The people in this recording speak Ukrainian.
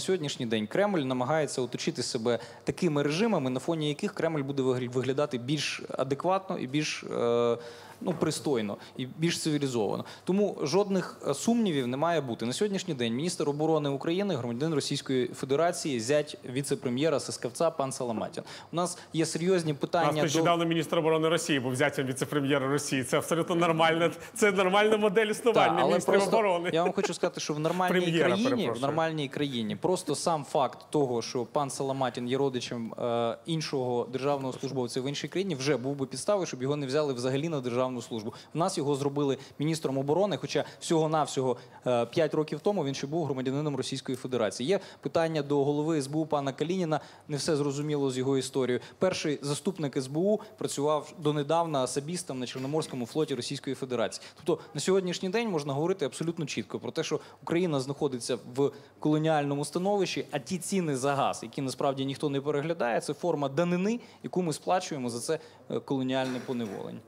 Сьогоднішній день Кремль намагається оточити себе такими режимами, на фоні яких Кремль буде вигля- виглядати більш адекватно і більш е, ну, пристойно і більш цивілізовано. Тому жодних е, сумнівів не має бути. На сьогоднішній день міністр оборони України, громадянин Російської Федерації, зять віце-прем'єра Сискавця пан Саламатін. У нас є серйозні У нас питання до нещодавно міністр оборони Росії був взяттям віце-прем'єра Росії. Це абсолютно нормальна, це нормальна модель Та, існування але міністрів просто оборони. я вам хочу сказати, що в нормальній Прем'єра, країні, в нормальній країні, просто сам факт того, що пан Саламатін є родичем е, іншого державного службовця в іншій країні, вже був би підставою, щоб його не взяли взагалі на державну службу. В нас його зробили міністром оборони, хоча всього навсього 5 років тому він ще був громадянином Російської Федерації. Є питання до голови СБУ пана Калініна. Не все зрозуміло з його історією. Перший заступник СБУ працював донедавна асабістом на Чорноморському флоті Російської Федерації. Тобто на сьогоднішній день можна говорити абсолютно чітко про те, що Україна знаходиться в колоніальному становищі, а ті ціни за газ, які насправді ніхто не переглядає, це форма данини, яку ми сплачуємо за це е, колоніальне поневолення.